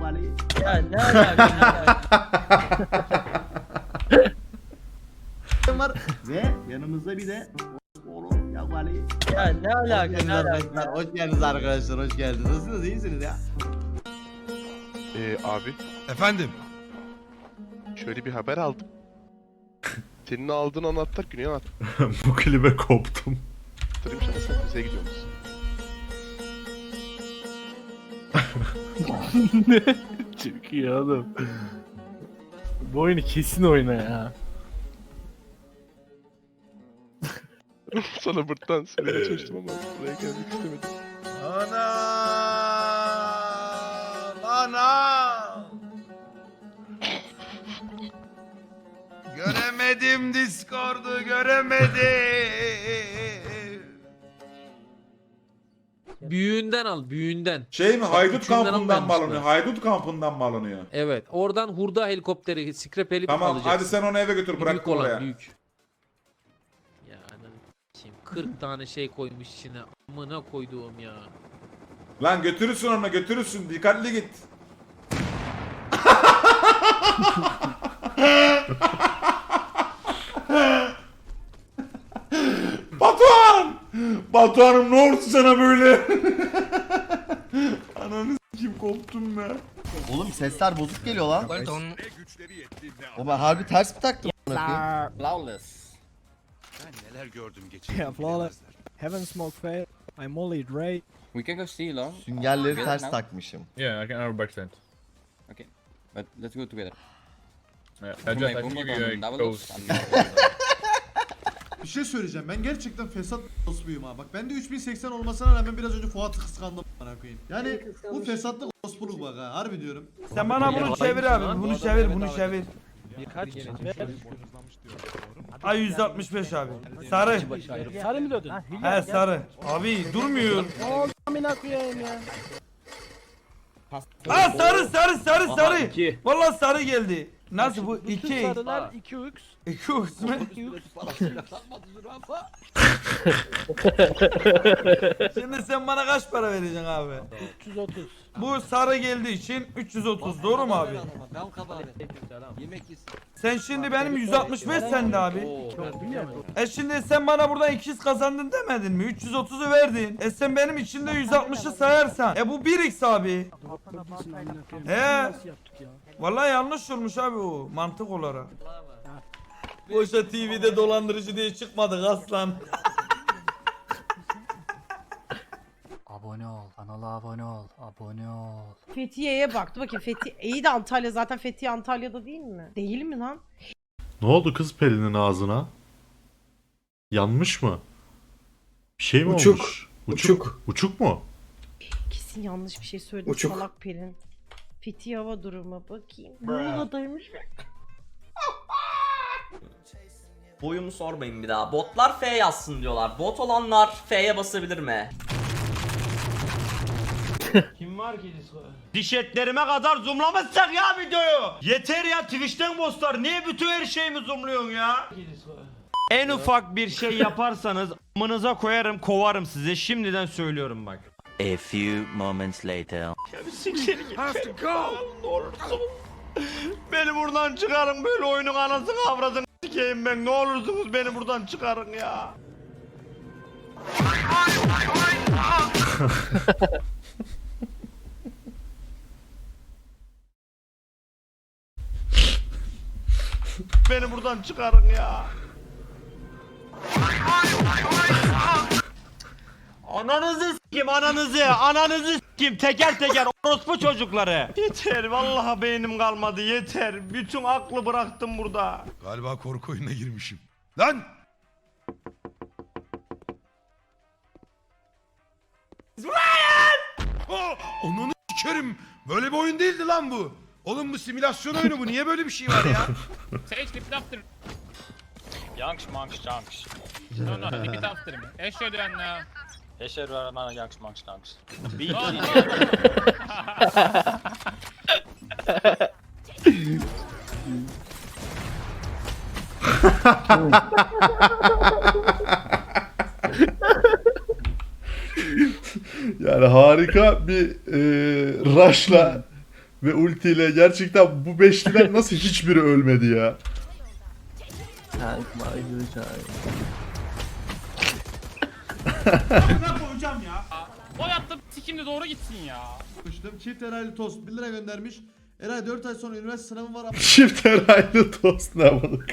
vali. Ya ne alaka var ve yanımızda bir de oğlum ya vali. Ya ne alaka ne alaka? Hoş geldiniz arkadaşlar, hoş geldiniz. Nasılsınız, iyisiniz ya? Ee, abi Efendim. şöyle bir haber aldım. Senin aldığın anahtar Güney'e Bu klibe koptum. attırayım sana sen bize gidiyoruz. Çok iyi oğlum. Bu oyunu kesin oyna ya. sana buradan söylemeye çalıştım ama buraya gelmek istemedim. Ana! Ana! Göremedim Discord'u göremedim. Büyüğünden al, büyüğünden. Şey mi haydut Küçüğünden kampından mı almamışlar. alınıyor? Haydut kampından mı alınıyor? Evet, oradan hurda helikopteri, scrap helip Tamam alacaksın. hadi sen onu eve götür bırak büyük olan, oraya. büyük. Ya ananı s**eyim, 40 tane şey koymuş içine. Amına koyduğum ya. Lan götürürsün onu götürürsün dikkatli git. Batuhan'ım ne oldu sana böyle? Ananı kim koptum be. Oğlum sesler bozuk geliyor lan. O ben harbi ters mi taktım? Flawless. Yeah, flawless. Heaven smoke fail. I'm only Dre. We can go steal huh? Süngerleri ters takmışım. Yeah, I can arrow backstand. But let's go together. Yeah, From my bomber on double ups, I'm Bir şey söyleyeceğim. Ben gerçekten fesat ospuyum ha. Bak ben de 3080 olmasına rağmen biraz önce Fuat'ı kıskandım bana koyayım. Yani bu fesatlık ospuluk bak ha. Harbi diyorum. Sen bana bunu çevir abi. Bunu çevir, bunu çevir. Kaç? Ay 165 abi. Sarı. Sarı mı döndün? He sarı. Abi durmuyor. Amına koyayım ya. Aa sarı sarı sarı sarı. Vallahi sarı geldi. Nasıl bu? 2 Sarılar 2 ux. 2 uks mu? Şimdi sen bana kaç para vereceksin abi? 330. Bu sarı geldiği için 330 doğru mu abi? Yemek Sen şimdi benim 165 sende abi. E şimdi sen bana buradan 200 kazandın demedin mi? 330'u verdin. E sen benim içinde 160'ı sayarsan. E bu 1x abi. He. Vallahi yanlış olmuş abi o mantık olarak. Boşa TV'de dolandırıcı diye çıkmadık aslan. Abone ol. Kanala abone ol. Abone ol. Fethiye'ye baktı. Bakayım Fethiye iyi de Antalya zaten Fethiye Antalya'da değil mi? Değil mi lan? Ne oldu kız Peri'nin ağzına? Yanmış mı? Bir şey mi Uçuk. olmuş? Uçuk. Uçuk mu? Kesin yanlış bir şey söyledim Uçuk. salak Pelin. Fethiye hava durumu bakayım. Muğla'daymış. Boyumu sormayın bir daha. Botlar F yazsın diyorlar. Bot olanlar F'ye basabilir mi? Kim var ki disco? Diş etlerime kadar zoomlamışsak ya videoyu. Yeter ya Twitch'ten bosslar. Niye bütün her şeyimi zoomluyorsun ya? En ufak bir şey yaparsanız amınıza koyarım kovarım size şimdiden söylüyorum bak. A few moments later. Beni buradan çıkarın böyle oyunun anasını avradını sikeyim ben ne olursunuz beni buradan çıkarın ya. beni buradan çıkarın ya. Ananızı s**kim ananızı ananızı s**kim teker teker orospu çocukları. Yeter vallahi beynim kalmadı yeter. Bütün aklı bıraktım burada. Galiba korku oyununa girmişim. Lan! Ryan! Onu sikerim. Böyle bir oyun değildi lan bu. Oğlum bu simülasyon oyunu bu. Niye böyle bir şey var ya? Yanks, manks, janks. No, no, repeat after me. Eşhedü enne. Eşhedü enne yanks, manks, janks. Yani harika bir e, rush'la ve ultiyle gerçekten bu beşliden nasıl hiçbiri ölmedi ya? koyacağım ya. Oy attım sikimde doğru gitsin ya. Yapmıştım. Çift herhalde tost 1 lira göndermiş. Eray 4 ay sonra üniversite sınavım var Çift herhalde tost ne balık.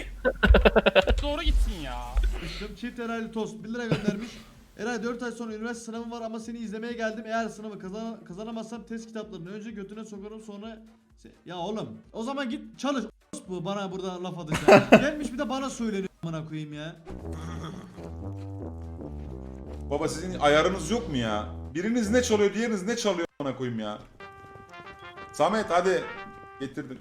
Doğru gitsin ya. yapmıştım. Çift herhalde tost 1 lira göndermiş. Eray 4 ay sonra üniversite sınavım var ama seni izlemeye geldim. Eğer sınavı kazan kazanamazsam test kitaplarını önce götüne sokarım sonra ya oğlum o zaman git çalış bu bana burada laf atacak. Gelmiş bir de bana söyleniyor amına koyayım ya. Baba sizin ayarınız yok mu ya? Biriniz ne çalıyor, diğeriniz ne çalıyor bana koyayım ya. Samet hadi getirdim.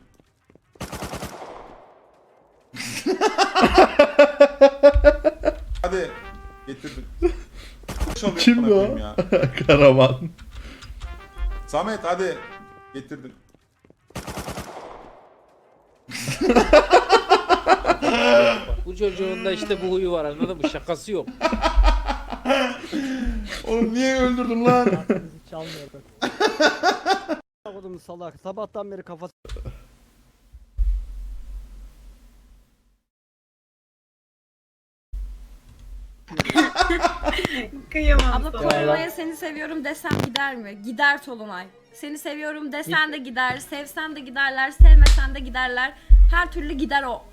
hadi getirdim. Çalıyor Kimdi o? ya? Karaman. Samet hadi getirdim. Bu çocuğun da işte bu huyu var anladın mı? Şakası yok. Oğlum niye öldürdün lan? Çalmıyordu. Oğlum salak. Sabahtan beri kafası Kıyamam. Abla Tolunay'a seni seviyorum desem gider mi? Gider Tolunay. Seni seviyorum desen de gider, sevsen de giderler, sevmesen de giderler. Her türlü gider o.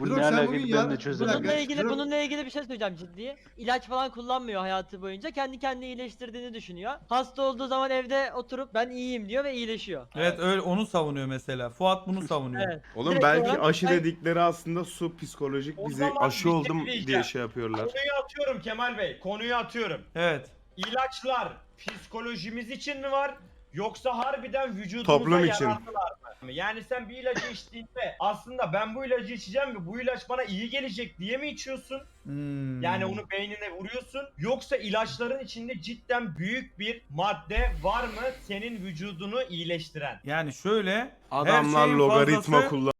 Bro, sen bugün ya, bir Bununla ilgili bununla ilgili bir şey söyleyeceğim ciddi. İlaç falan kullanmıyor hayatı boyunca. Kendi kendini iyileştirdiğini düşünüyor. Hasta olduğu zaman evde oturup ben iyiyim diyor ve iyileşiyor. Evet öyle onu savunuyor mesela. Fuat bunu savunuyor. Evet. Oğlum Direkt belki olarak- aşı Ay- dedikleri aslında su psikolojik O bizi zaman aşı bir şey oldum diyeceğim. diye şey yapıyorlar. Konuyu atıyorum Kemal Bey. Konuyu atıyorum. Evet. İlaçlar psikolojimiz için mi var? Yoksa harbiden vücudumuza Toplum için. yararlılar mı? Yani sen bir ilacı içtiğinde aslında ben bu ilacı içeceğim ve bu ilaç bana iyi gelecek diye mi içiyorsun? Hmm. Yani onu beynine vuruyorsun. Yoksa ilaçların içinde cidden büyük bir madde var mı senin vücudunu iyileştiren? Yani şöyle Adamlar şeyin logaritma fazlası-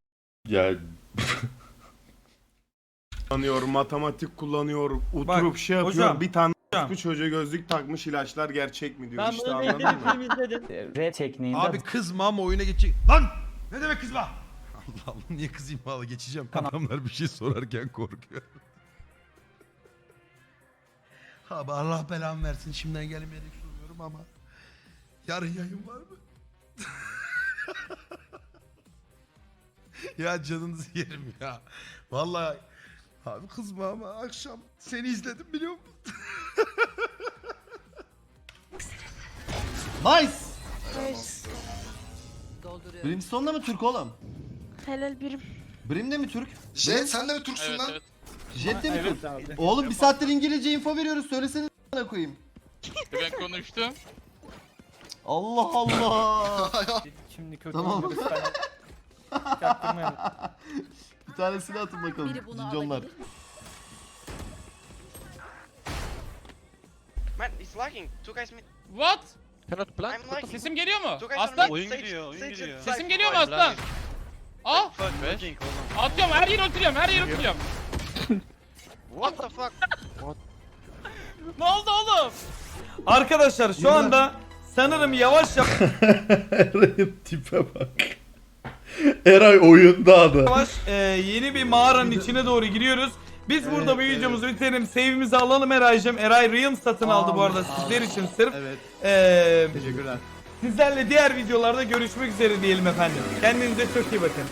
Ya kullanıyor, matematik kullanıyor, oturup Bak, şey yapıyor. hocam, bir tane. Bu çocuğa gözlük takmış ilaçlar gerçek mi diyor. Ben işte ilgili anladın bir mı? film izledim. R tekniğinde. Abi kızma ama oyuna geçecek. Lan! Ne demek kızma? Allah Allah niye kızayım valla geçeceğim. Adamlar bir şey sorarken korkuyor. Abi Allah belamı versin şimdiden gelmeyerek soruyorum ama. Yarın yayın var mı? ya canınızı yerim ya. Vallahi abi kızma ama akşam seni izledim biliyor musun? Nice. Brimstone da mı Türk oğlum? Helal birim. Brim de mi Türk? Jet sen de mi Türksün lan? Jet de mi Türk? Oğlum bir saattir İngilizce info veriyoruz. Söylesene a**ına koyayım. Ben konuştum. Allah Allah. Şimdi kötü Tamam. oldu, lütfen. Çaktırmayalım. bir tanesini atın bakalım. Biri bunu Cinconlar. alabilir. Man, it's lagging. Two guys mid. What? Cannot plan. I'm lagging. Sesim geliyor mu? Guys Aslan? Oyun gidiyor, oyun gidiyor. Sesim geliyor mu Aslan? Ah! Atıyorum her yere oturuyorum, her yere oturuyorum. What the fuck? ne oldu oğlum? Arkadaşlar şu anda sanırım yavaş Eray'ın tipe bak. Eray oyunda adı. yavaş e, yeni bir mağaranın içine doğru giriyoruz. Biz burada bu videomuzu bitirelim. Save'imizi alalım Eray'cım. Eray Realms satın aldı bu arada sizler için sırf. Evet. E, Teşekkürler. sizlerle diğer videolarda görüşmek üzere diyelim efendim. Kendinize çok iyi bakın.